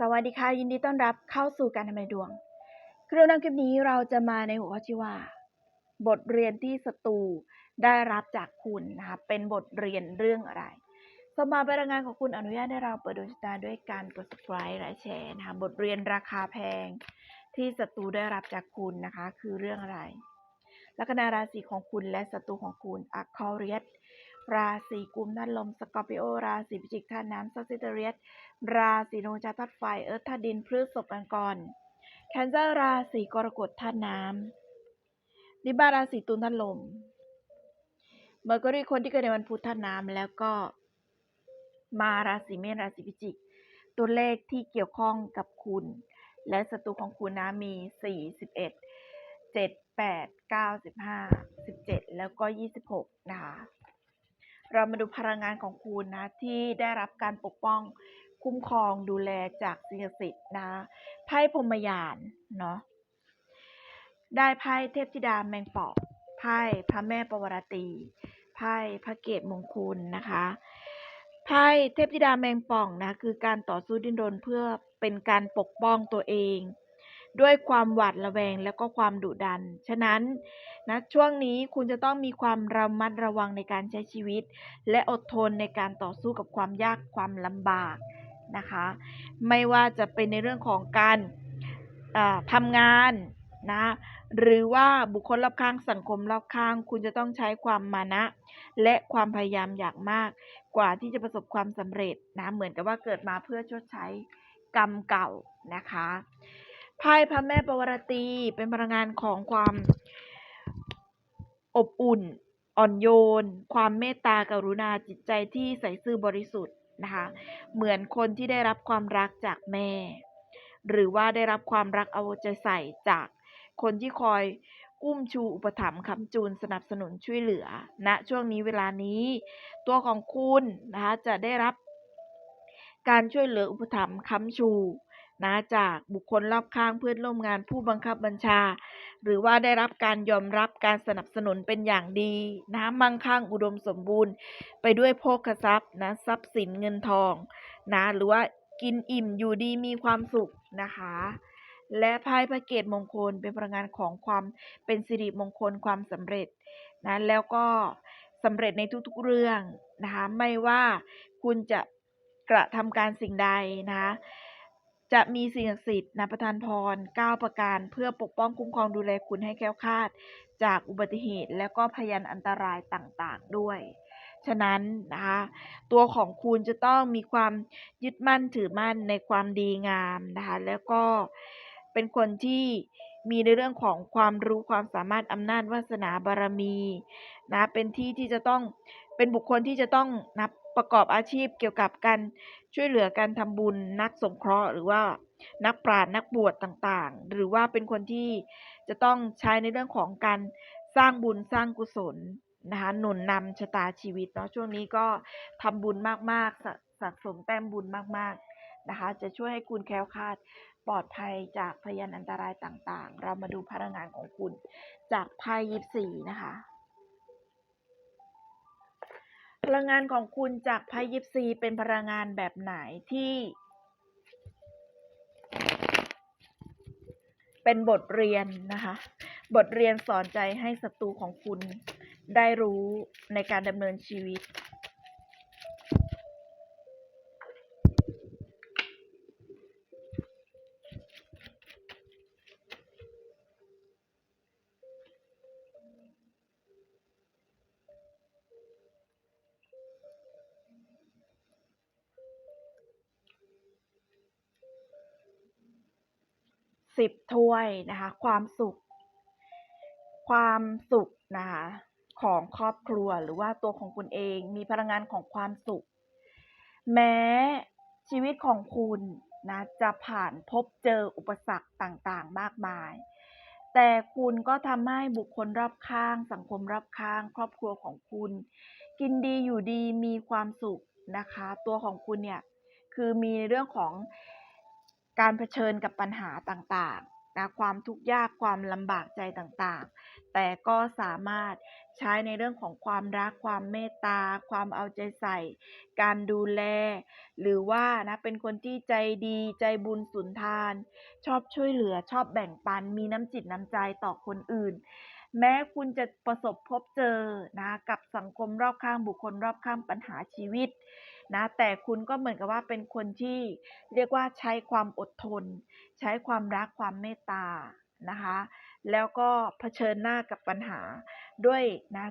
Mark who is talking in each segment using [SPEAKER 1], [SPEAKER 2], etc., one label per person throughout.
[SPEAKER 1] สวัสดีค่ะ ยินดีต้อนรับเข้าสู่การทำนายดวงครื่องนคลิปนี้เราจะมาในหัวข้อที่ว่า บทเรียนที่ศัตรูได้รับจากคุณนะคะเป็นบทเรียนเรื่องอะไรสมาเป็นรายงานของคุณอนุญาตให้เราเปิดดวงชะตาด้วยการกด subscribe และแชร์นะคะบทเรียนราคาแพงที่ศัตรูได้รับจากคุณนะคะ คือเรื่องอะไรลัคนาราศีของคุณและศัตรูของคุณอัคคอเรียส ราศีกุมธาตุลมสกอร์ปิโอราศีพิจิกธาตุน้ำซัสซิเตเรียสราศีโนจาธาตุไฟเอิร์ธธาตุดินพฤษภกันก่อนแคนเซอร์ราศีกรกฎธาตุน้ำลิบาราศีตุลธาตุลมเมอร์กอรีคนที่เกิดในวันพุธธาตุน้ำแล้วก็ มาราศีเมษราศีพิจิก ตัวเลขที่เกี่ยวข้องกับคุณ และศัตรูของคุณนะมี41 7 8 9 15 17 แล้วก็ 26 นะคะ เรามาดูพลังงานของคุณนะ ที่ได้รับการปกป้องคุ้มครองดูแลจากสิ่งศักดิ์สิทธิ์นะไพ่พรมยานเนาะได้ไพ่เทพธิดาแมงป่องไพ่พระแม่ปวารตีไพ่พระเกตมงคลนะคะไพ่เทพธิดาแมงป่องนะคือการต่อสู้ดิ้นรนเพื่อเป็นการปกป้องตัวเอง ด้วยความหวาดระแวงแล้วก็ความดุดัน ฉะนั้นนะช่วงนี้คุณจะต้องมีความระมัดระวังในการใช้ชีวิต และอดทนในการต่อสู้กับความยากความลำบากนะคะ ไม่ว่าจะเป็นในเรื่องของการทำงานนะหรือว่าบุคคลรอบข้างสังคมรอบข้าง คุณจะต้องใช้ความมานะ และความพยายามอย่างมาก กว่าที่จะประสบความสำเร็จนะเหมือนกับว่าเกิดมาเพื่อชดใช้กรรมเก่านะคะ ไพ่พระแม่ปวารตีเป็นพลังงานของความอบอุ่น อ่อนโยน ความเมตตากรุณาจิตใจที่ใสซื่อบริสุทธิ์นะคะ เหมือนคนที่ได้รับความรักจากแม่ หรือว่าได้รับความรักเอาใจใส่จากคนที่คอยอุ้มชูอุปถัมภ์คำจูนสนับสนุนช่วยเหลือณนะช่วงนี้เวลานี้ ตัวของคุณนะคะจะได้รับการช่วยเหลืออุปถัมภ์ค้ำชู นะจากบุคคลรอบข้างเพื่อนร่วมงานผู้บังคับบัญชา หรือว่าได้รับการยอมรับการสนับสนุนเป็นอย่างดีนะมั่งคั่งอุดมสมบูรณ์ ไปด้วยโภคทรัพย์นะทรัพย์สินเงินทองนะหรือว่ากินอิ่มอยู่ดีมีความสุขนะคะ และไพ่พระเกตมงคลเป็นพลังงานของความเป็นสิริมงคลความสำเร็จนะแล้วก็สำเร็จในทุกๆเรื่องนะคะไม่ว่าคุณจะกระทำการสิ่งใดนะคะ จะมีสิ่งศักดิ์สิทธิ์นะประทานพร 9 ประการ เพื่อปกป้องคุ้มครองดูแลคุณให้แคล้วคลาด จากอุบัติเหตุและก็พยานอันตรายต่างๆ ด้วย ฉะนั้นนะคะตัวของคุณจะต้องมีความยึดมั่นถือมั่นในความดีงามนะคะแล้วก็เป็นคนที่มีในเรื่องของความรู้ความสามารถอำนาจวาสนาบารมีนะเป็นที่ที่จะต้องเป็นบุคคลที่จะต้องนับ ประกอบอาชีพเกี่ยวกับการช่วยเหลือการทำบุญนักสงเคราะห์ หรือว่านักปราชญ์นักบวชต่างๆ หรือว่าเป็นคนที่จะต้องใช้ในเรื่องของการสร้างบุญสร้างกุศลนะคะหนุนนำชะตาชีวิตเนาะช่วงนี้ก็ทำบุญมากๆสะสะสมแต้มบุญมากๆนะคะ จะช่วยให้คุณแคล้วคลาดปลอดภัยจากพยานอันตรายต่างๆ เรามาดูพลังงานของคุณจากไพ่ยิปซีนะคะ พลังงานของคุณจากไพ่ยิปซีเป็นพลังงานแบบไหนที่ เป็นบทเรียนนะคะ บทเรียนสอนใจให้ศัตรูของคุณได้รู้ในการดำเนินชีวิต สิบถ้วยนะคะ ความสุข ความสุขนะคะของครอบครัวหรือว่าตัวของคุณเองมีพลังงานของความสุข แม้ชีวิตของคุณนะจะผ่านพบเจออุปสรรคต่างๆ มากมาย แต่คุณก็ทำให้บุคคลรอบข้าง สังคมรอบข้าง ครอบครัวของคุณ กินดีอยู่ดีมีความสุขนะคะ ตัวของคุณเนี่ยคือมีเรื่องของ การเผชิญกับปัญหาต่างๆนะความทุกข์ยากความลำบากใจต่างๆ แต่ก็สามารถใช้ในเรื่องของความรักความเมตตา ความเอาใจใส่ การดูแล หรือว่านะเป็นคนที่ใจดีใจบุญสุนทาน ชอบช่วยเหลือชอบแบ่งปัน มีน้ำจิตน้ำใจต่อคนอื่นแม้คุณจะประสบพบเจอนะกับสังคมรอบข้างบุคคลรอบข้างปัญหาชีวิต นะแต่คุณก็เหมือนกับว่าเป็นคนที่เรียกว่าใช้ความอดทน ใช้ความรักความเมตตานะคะแล้วก็เผชิญหน้ากับปัญหาด้วยนะ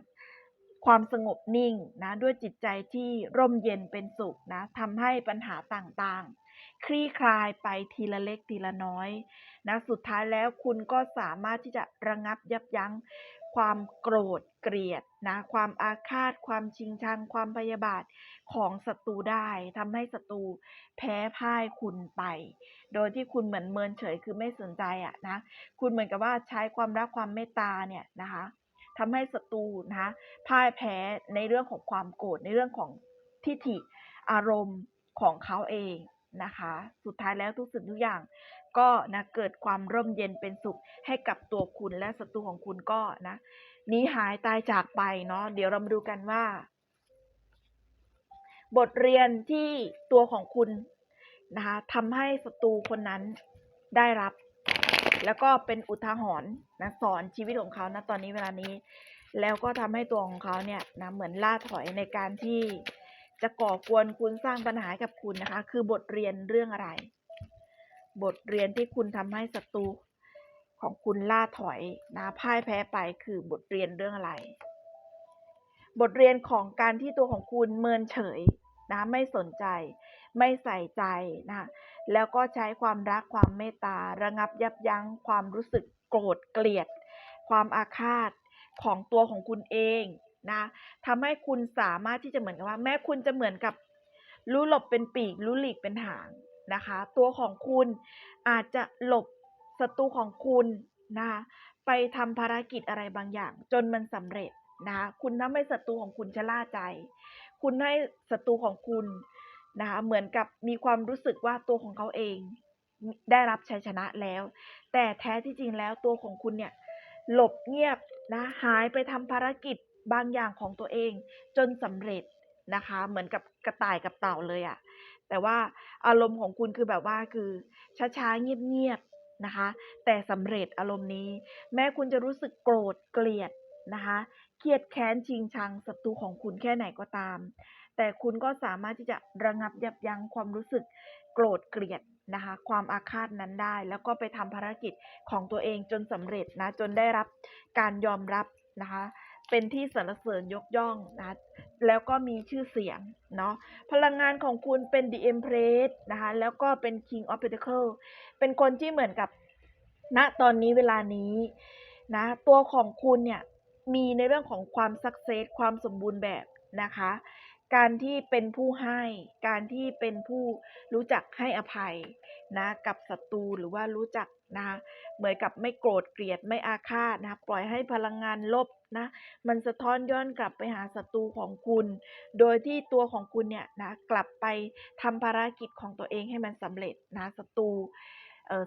[SPEAKER 1] ความสงบนิ่งนะด้วยจิตใจที่ร่มเย็นเป็นสุขนะทำให้ปัญหาต่างๆ คลี่คลายไปทีละเล็กทีละน้อยนะสุดท้ายแล้วคุณก็สามารถที่จะระงับยับยั้งความโกรธ เกลียดนะความอาฆาต ความชิงชัง ความพยาบาทของศัตรูได้ทำให้ศัตรูแพ้พ่ายคุณไป โดยที่คุณเหมือนเมินเฉยคือไม่สนใจอะนะ คุณเหมือนกับว่าใช้ความรักความเมตตาเนี่ยนะคะทำให้ศัตรูนะคะพ่ายแพ้ในเรื่องของความโกรธในเรื่องของทิฐิอารมณ์ของเขาเองนะคะ สุดท้ายแล้วทุกสิ่งทุกอย่างก็นะเกิดความร่มเย็นเป็นสุขให้กับตัวคุณและศัตรูของคุณก็นะ หนีหายตายจากไปเนาะเดี๋ยวเรามาดูกันว่า บทเรียนที่ตัวของคุณนะคะทำให้ศัตรูคนนั้นได้รับ แล้วก็เป็นอุทาหรณ์นะสอนชีวิตของเขานะตอนนี้เวลานี้ แล้วก็ทำให้ตัวของเขาเนี่ยนะเหมือนล่าถอยในการที่จะก่อกวนคุณสร้างปัญหากับคุณนะคะ คือบทเรียนเรื่องอะไร บทเรียนที่คุณทำให้ศัตรู ของคุณล่าถอยนะพ่ายแพ้ไปคือบทเรียนเรื่องอะไร บทเรียนของการที่ตัวของคุณเมินเฉยนะไม่สนใจ ไม่ใส่ใจนะแล้วก็ใช้ความรักความเมตตา ระงับยับยั้งความรู้สึกโกรธเกลียด ความอาฆาตของตัวของคุณเองนะทำให้คุณสามารถที่จะเหมือนกับว่า แม้คุณจะเหมือนกับรู้หลบเป็นปีกรู้หลีกเป็นหางนะคะ ตัวของคุณอาจจะหลบ ศัตรูของคุณนะคะไปทำภารกิจอะไรบางอย่าง จนมันสำเร็จนะคะคุณทำให้ศัตรูของคุณชะล่าใจ คุณให้ศัตรูของคุณนะคะเหมือนกับมีความรู้สึกว่าตัวของเขาเองได้รับชัยชนะแล้ว แต่แท้ที่จริงแล้วตัวของคุณเนี่ยหลบเงียบนะหายไปทำภารกิจบางอย่างของตัวเอง จนสำเร็จนะคะ เหมือนกับกระต่ายกับเต่าเลยอะแต่ว่าอารมณ์ของคุณคือแบบว่าคือช้าๆเงียบๆ นะคะ แต่สำเร็จอารมณ์นี้ แม้คุณจะรู้สึกโกรธเกลียดนะคะเครียดแค้นชิงชังศัตรูของคุณแค่ไหนก็ตาม แต่คุณก็สามารถที่จะระงับยับยั้งความรู้สึกโกรธเกลียดนะคะ ความอาฆาตนั้นได้ แล้วก็ไปทำภารกิจของตัวเองจนสำเร็จนะจนได้รับการยอมรับนะคะ เป็นที่สรรเสริญยกย่องนะแล้วก็มีชื่อเสียงเนาะพลังงานของคุณเป็น The Empress นะคะแล้วก็เป็น King of Pentacle เป็นคนที่เหมือนกับณตอนนี้เวลานี้นะตัวของคุณเนี่ยมีในเรื่องของความสักเซสความสมบูรณ์แบบนะคะ การที่เป็นผู้ให้ การที่เป็นผู้รู้จักให้อภัยนะกับศัตรูหรือว่ารู้จัก นะคะเหมือนกับไม่โกรธเกลียดไม่อาฆาตนะปล่อยให้พลังงานลบนะมันสะท้อนย้อนกลับไปหาศัตรูของคุณ โดยที่ตัวของคุณเนี่ยนะกลับไปทำภารกิจของตัวเองให้มันสำเร็จนะศัตรู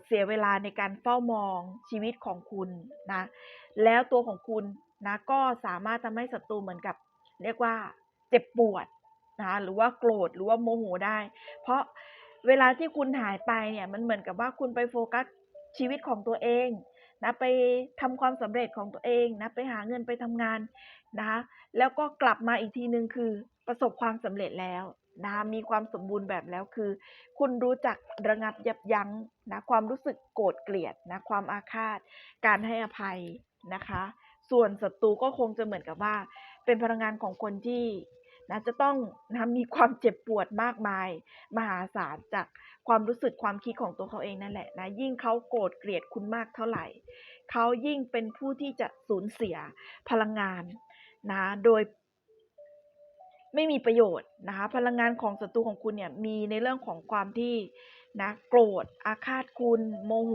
[SPEAKER 1] เสียเวลาในการเฝ้ามองชีวิตของคุณนะแล้วตัวของคุณนะก็สามารถทำให้ศัตรูเหมือนกับ เรียกว่าเจ็บปวดนะหรือว่าโกรธหรือว่าโมโหได้ เพราะเวลาที่คุณหายไปเนี่ยมันเหมือนกับว่าคุณไปโฟกัส ชีวิตของตัวเองนะไปทำความสำเร็จของตัวเองนะไปหาเงินไปทำงานนะคะแล้วก็กลับมาอีกทีหนึ่งคือประสบความสำเร็จแล้วนะมีความสมบูรณ์แบบแล้วคือ คุณรู้จักระงับยับยั้งนะความรู้สึกโกรธเกลียดนะความอาฆาต การให้อภัยนะคะ ส่วนศัตรูก็คงจะเหมือนกับว่า เป็นพลังงานของคนที่ นะจะต้องนะมีความเจ็บปวดมากมาย มหาศาลจากความรู้สึกความคิดของตัวเขาเองนั่นแหละนะยิ่งเขาโกรธเกลียดคุณมากเท่าไหร่ เขายิ่งเป็นผู้ที่จะสูญเสียพลังงานนะโดยไม่มีประโยชน์นะคะพลังงานของศัตรูของคุณเนี่ยมีในเรื่องของความที่นะโกรธอาฆาตคุณ โมโห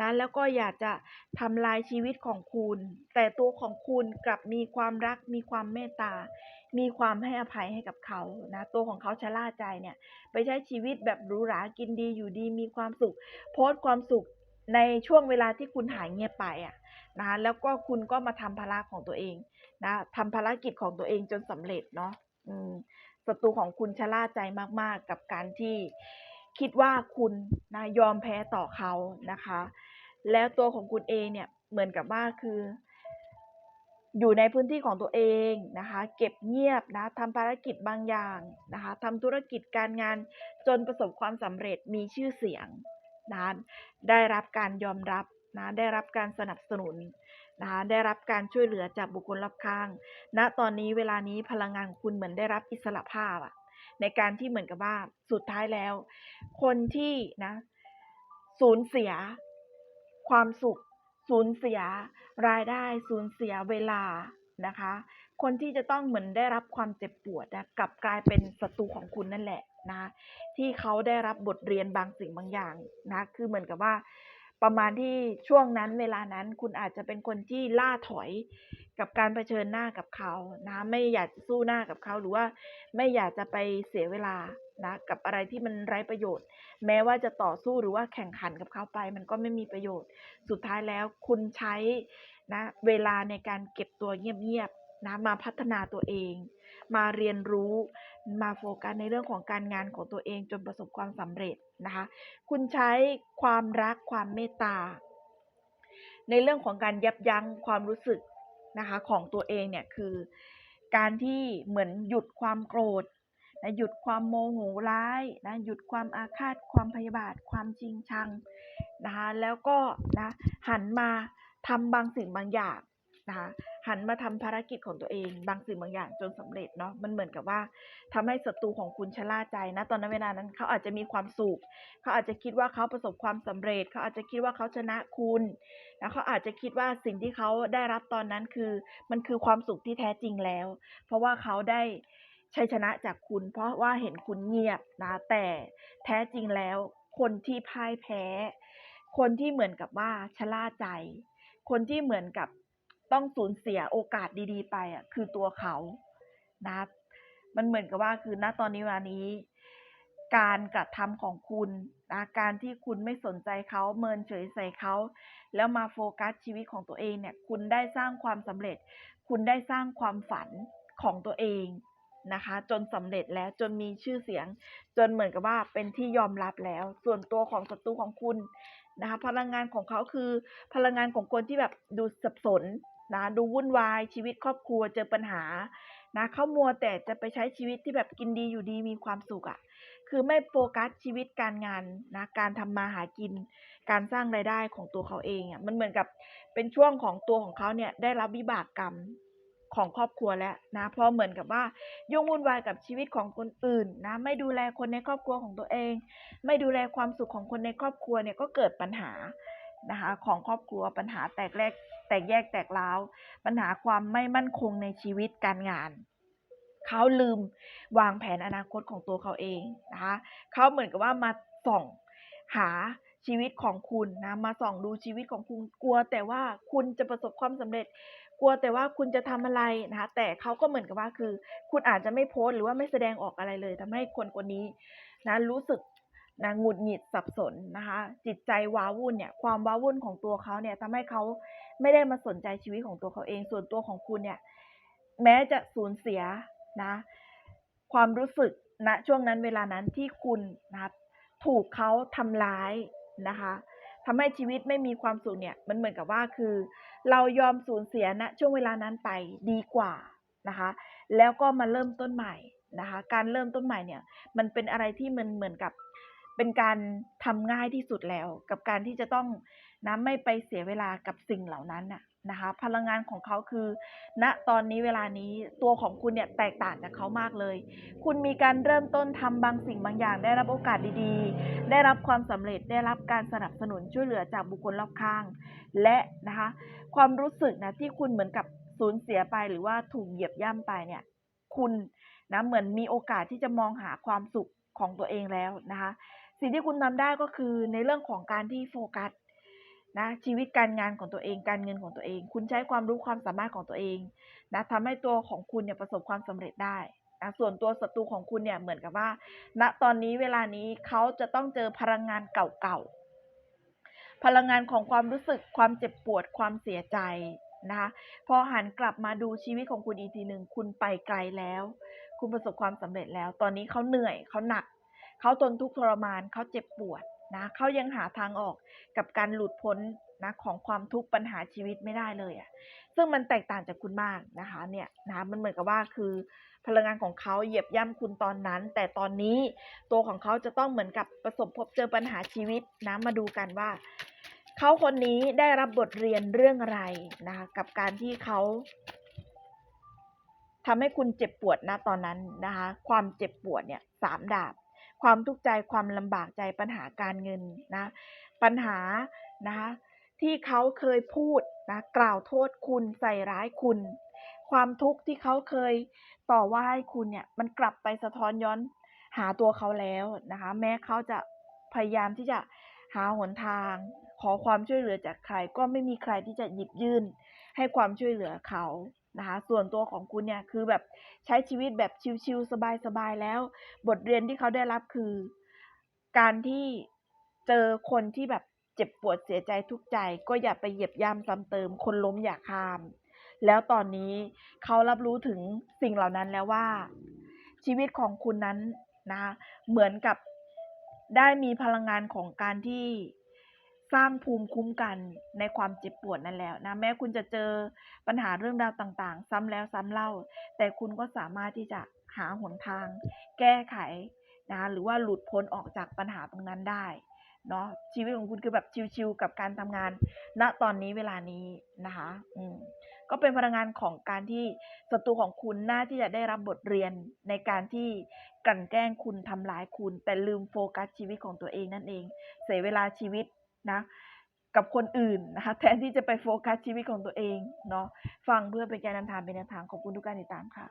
[SPEAKER 1] นะแล้วก็อยากจะทำลายชีวิตของคุณ แต่ตัวของคุณกลับมีความรักมีความเมตตา มีความให้อภัยให้กับเขานะตัวของเขาชะล่าใจเนี่ย ไปใช้ชีวิตแบบหรูหรากินดีอยู่ดีมีความสุข โพสต์ความสุขในช่วงเวลาที่คุณหายเงียบไปอะนะคะแล้วก็คุณก็มาทำภาระของตัวเองนะทำภารกิจของตัวเองจนสำเร็จเนาะอืมศัตรูของคุณชะล่าใจมากๆ กับการที่คิดว่าคุณนะยอมแพ้ต่อเขานะคะ แล้วตัวของคุณเองเนี่ยเหมือนกับว่าคือ อยู่ในพื้นที่ของตัวเองนะคะ เก็บเงียบนะทำภารกิจบางอย่างนะคะทำธุรกิจการงานจนประสบความสำเร็จมีชื่อเสียงนะได้รับการยอมรับนะได้รับการสนับสนุนนะคะได้รับการช่วยเหลือจากบุคคลรอบข้างณตอนนี้เวลานี้พลังงานของคุณเหมือนได้รับอิสระภาพอะในการที่เหมือนกับว่าสุดท้ายแล้ว คนที่นะสูญเสียความสุข สูญเสียรายได้สูญเสียเวลานะคะ คนที่จะต้องเหมือนได้รับความเจ็บปวดนะกลับกลายเป็นศัตรูของคุณนั่นแหละนะที่เขาได้รับบทเรียนบางสิ่งบางอย่างนะคือเหมือนกับว่าประมาณที่ช่วงนั้นเวลานั้นคุณอาจจะเป็นคนที่ล่าถอยกับการเผชิญหน้ากับเขานะไม่อยากจะสู้หน้ากับเขาหรือว่าไม่อยากจะไปเสียเวลา นะกับอะไรที่มันไร้ประโยชน์ แม้ว่าจะต่อสู้หรือว่าแข่งขันกับเขาไป มันก็ไม่มีประโยชน์ สุดท้ายแล้วคุณใช้นะเวลาในการเก็บตัวเงียบๆนะมาพัฒนาตัวเอง มาเรียนรู้มาโฟกัสในเรื่องของการงานของตัวเองจนประสบความสำเร็จนะคะคุณใช้ความรักความเมตตา ในเรื่องของการยับยั้งความรู้สึกนะคะของตัวเองเนี่ยคือการที่เหมือนหยุดความโกรธ นะหยุดความโมโหร้ายนะหยุดความอาฆาตความพยาบาทความจริงชังนะคะแล้วก็นะหันมาทำบางสิ่งบางอย่างนะคะหันมาทำภารกิจของตัวเอง บางสิ่งบางอย่างจนสำเร็จเนาะมันเหมือนกับว่าทำให้ศัตรูของคุณชะล่าใจนะตอนนั้นเวลานั้นเขาอาจจะมีความสุขเขาอาจจะคิดว่าเขาประสบความสำเร็จ เขาอาจจะคิดว่าเขาชนะคุณนะเขาอาจจะคิดว่าสิ่งที่เขาได้รับตอนนั้นคือ มันคือความสุขที่แท้จริงแล้ว เพราะว่าเขาได้ ชัยชนะจากคุณเพราะว่าเห็นคุณเงียบนะแต่แท้จริงแล้วคนที่พ่ายแพ้ คนที่เหมือนกับว่าชะล่าใจ คนที่เหมือนกับต้องสูญเสียโอกาสดีๆ ไปอะคือตัวเขานะมันเหมือนกับว่าคือณตอนนี้วลานี้ การกระทำของคุณนะการที่คุณไม่สนใจเขาเมินเฉยใส่เขาแล้วมาโฟกัสชีวิตของตัวเองเนี่ย คุณได้สร้างความสำเร็จ คุณได้สร้างความฝันของตัวเอง นะคะ จนสำเร็จแล้วจนมีชื่อเสียง จนเหมือนกับว่าเป็นที่ยอมรับแล้ว ส่วนตัวของศัตรูของคุณนะคะ พลังงานของเขาคือ พลังงานของคนที่แบบดูสับสนนะดูวุ่นวายชีวิตครอบครัวเจอปัญหานะเขามัวแต่จะไปใช้ชีวิตที่แบบกินดีอยู่ดีมีความสุขอะ่ะ คือไม่โฟกัสชีวิตการงานนะการทำมาหากิน การสร้างรายได้ของตัวเขาเองอะ่ะมันเหมือนกับเป็นช่วงของตัวของเขาเนี่ยได้รับวิบากกรรม ของครอบครัวแล้วนะเพราะเหมือนกับว่ายุ่งวุ่นวายกับชีวิตของคนอื่นนะไม่ดูแลคนในครอบครัวของตัวเอง ไม่ดูแลความสุขของคนในครอบครัวเนี่ยก็เกิดปัญหานะคะของครอบครัวปัญหาแตกแยกแตกแยกแตกร้าวปัญหาความไม่มั่นคงในชีวิตการงานเขาลืมวางแผนอนาคตของตัวเขาเองนะคะเขาเหมือนกับว่ามาส่องหาชีวิตของคุณนะมาส่องดูชีวิตของคุณกลัว แต่ว่าคุณจะประสบความสำเร็จ กลัวแต่ว่าคุณจะทำอะไรนะคะ แต่เขาก็เหมือนกับว่าคือ คุณอาจจะไม่โพสต์หรือว่าไม่แสดงออกอะไรเลยทำให้คนคนนี้นะรู้สึกนะหงุดหงิดสับสนนะคะ จิตใจว้าวุ่นเนี่ยความว้าวุ่นของตัวเขาเนี่ยทำให้เขาไม่ได้มาสนใจชีวิตของตัวเขาเอง ส่วนตัวของคุณเนี่ย แม้จะสูญเสียนะ ความรู้สึกณนะช่วงนั้นเวลานั้นที่คุณนะถูกเขาทำร้ายนะคะทำให้ชีวิตไม่มีความสุขเนี่ย มันเหมือนกับว่าคือ เรายอมสูญเสียณนะช่วงเวลานั้นไปดีกว่านะคะ แล้วก็มาเริ่มต้นใหม่นะคะ การเริ่มต้นใหม่เนี่ย มันเป็นอะไรที่มันเหมือนกับเป็นการทำง่ายที่สุดแล้ว กับการที่จะต้องนะไม่ไปเสียเวลากับสิ่งเหล่านั้นน่ะ นะคะ พลังงานของเขาคือณตอนนี้เวลานี้ตัวของคุณเนี่ยแตกต่างจากเขามากเลย คุณมีการเริ่มต้นทำบางสิ่งบางอย่าง ได้รับโอกาสดีๆ ได้รับความสำเร็จได้รับการสนับสนุนช่วยเหลือจากบุคคลรอบข้าง และนะคะ ความรู้สึกนะที่คุณเหมือนกับสูญเสียไปหรือว่าถูกเหยียบย่ำไปเนี่ย คุณนะเหมือนมีโอกาสที่จะมองหาความสุขของตัวเองแล้วนะคะ สิ่งที่คุณทำได้ก็คือในเรื่องของการที่โฟกัส นะชีวิตการงานของตัวเองการเงินของตัวเอง คุณใช้ความรู้ความสามารถของตัวเองนะทำให้ตัวของคุณเนี่ยประสบความสำเร็จได้นะส่วนตัวศัตรูของคุณเนี่ยเหมือนกับว่าณตอนนี้เวลานี้เขาจะต้องเจอพลังงานเก่าๆพลังงานของความรู้สึกความเจ็บปวดความเสียใจนะคะพอหันกลับมาดูชีวิตของคุณอีกทีหนึ่งคุณไปไกลแล้ว คุณประสบความสำเร็จแล้ว ตอนนี้เขาเหนื่อยเขาหนักเขาทนทุกข์ทรมานเขาเจ็บปวด นะเขายังหาทางออกกับการหลุดพ้นนะของความทุกข์ปัญหาชีวิตไม่ได้เลยอะ่ะ ซึ่งมันแตกต่างจากคุณมากนะคะ เนี่ยนะมันเหมือนกับว่าคือพลังงานของเขาเหยียบย่ำคุณตอนนั้น แต่ตอนนี้ตัวของเขาจะต้องเหมือนกับประสบพบเจอปัญหาชีวิตนะมาดูกันว่าเขาคนนี้ได้รับบทเรียนเรื่องอะไรนะคะกับการที่เขาทำให้คุณเจ็บปวดนะตอนนั้นนะคะ ความเจ็บปวดเนี่ยสามดาบ ความทุกข์ใจความลำบากใจปัญหาการเงินนะปัญหานะคะที่เขาเคยพูดนะกล่าวโทษคุณใส่ร้ายคุณ ความทุกข์ที่เขาเคยต่อว่าให้คุณเนี่ยมันกลับไปสะท้อนย้อนหาตัวเขาแล้วนะคะ แม้เขาจะพยายามที่จะหาหนทาง ขอความช่วยเหลือจากใครก็ไม่มีใครที่จะหยิบยื่นให้ความช่วยเหลือเขา นะคะ ส่วนตัวของคุณเนี่ยคือแบบใช้ชีวิตแบบชิลๆสบายๆแล้ว บทเรียนที่เขาได้รับคือ การที่เจอคนที่แบบเจ็บปวดเสียใจทุกใจ ก็อย่าไปเหยียบย่ำซ้ำเติม คนล้มอย่าข้าม แล้วตอนนี้เขารับรู้ถึงสิ่งเหล่านั้นแล้วว่า ชีวิตของคุณนั้นนะเหมือนกับได้มีพลังงานของการที่ สร้างภูมิคุ้มกันในความเจ็บปวดนั้นแล้วนะแม้คุณจะเจอปัญหาเรื่องราวต่างๆ ซ้ำแล้วซ้ำเล่า แต่คุณก็สามารถที่จะหาหนทาง แก้ไขนะคะหรือว่าหลุดพ้นออกจากปัญหาตรงนั้นได้เนาะชีวิตของคุณคือแบบชิวๆกับการทำงาน ณตอนนี้เวลานี้นะคะอืมก็เป็นพลังงานของการที่ศัตรูของคุณน่าที่จะได้รับบทเรียนในการที่กลั่นแกล้งคุณทำร้ายคุณ แต่ลืมโฟกัสชีวิตของตัวเองนั่นเอง เสียเวลาชีวิต นะกับคนอื่นนะคะแทนที่จะไปโฟกัสชีวิตของตัวเองเนาะฟังเพื่อเป็นการนำทางเป็นแนวทางขอบคุณทุกการติดตามค่ะ